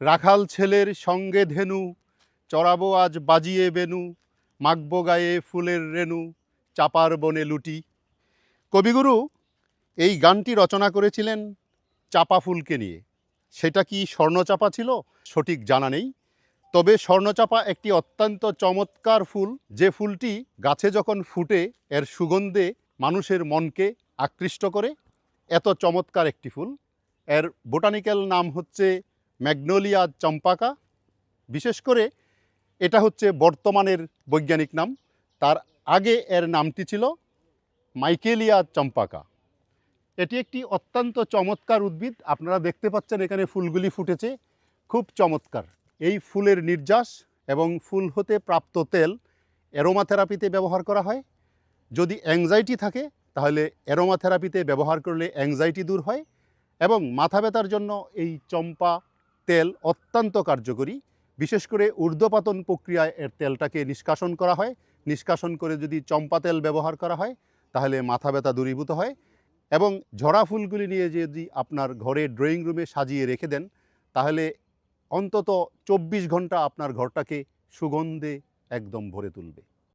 রাখাল ছেলের সঙ্গে ধেনু, চড়াবো আজ বাজিয়ে বেনু মাগব গায়ে ফুলের রেণু, চাপার বনে লুটি। কবিগুরু, এই গানটি রচনা করেছিলেন চাপা ফুলকে নিয়ে। সেটা কি স্বর্ণচাপা ছিল? সঠিক জানা নেই। তবে স্বর্ণচাপা একটি অত্যন্ত চমৎকার ফুল। যে ফুলটি গাছে যখন ফুটে, এর সুগন্ধে মানুষের মনকে আকৃষ্ট করে। এত চমৎকার একটি ফুল। এর বোটানিক্যাল নাম হচ্ছে ম্যাগনোলিয়া চম্পাকা। বিশেষ করে এটা হচ্ছে বর্তমানের বৈজ্ঞানিক নাম। তার আগে এর নামটি ছিল মাইকেলিয়া চম্পাকা। এটি একটি অত্যন্ত চমৎকার উদ্ভিদ। আপনারা দেখতে পাচ্ছেন এখানে ফুলগুলি ফুটেছে। খুব চমৎকার। এই ফুলের নির্যাস এবং ফুল হতে প্রাপ্ত তেল অ্যারোমাথেরাপিতে ব্যবহার করা হয়। যদি অ্যাংজাইটি থাকে, তাহলে অ্যারোমা থেরাপিতে ব্যবহার করলে অ্যাংজাইটি দূর হয় এবং মাথা ব্যথার জন্য এই চম্পা তেল অত্যন্ত কার্যকরী। বিশেষ করে ঊর্ধ্বপাতন প্রক্রিয়ায় এর তেলটাকে নিষ্কাশন করা হয়। নিষ্কাশন করে যদি চম্পা তেল ব্যবহার করা হয়, তাহলে মাথা ব্যথা দূরীভূত হয় এবং ঝরা ফুলগুলি নিয়ে যদি আপনার ঘরে ড্রয়িং রুমে সাজিয়ে রেখে দেন, তাহলে অন্তত চব্বিশ ঘণ্টা আপনার ঘরটাকে সুগন্ধে একদম ভরে তুলবে।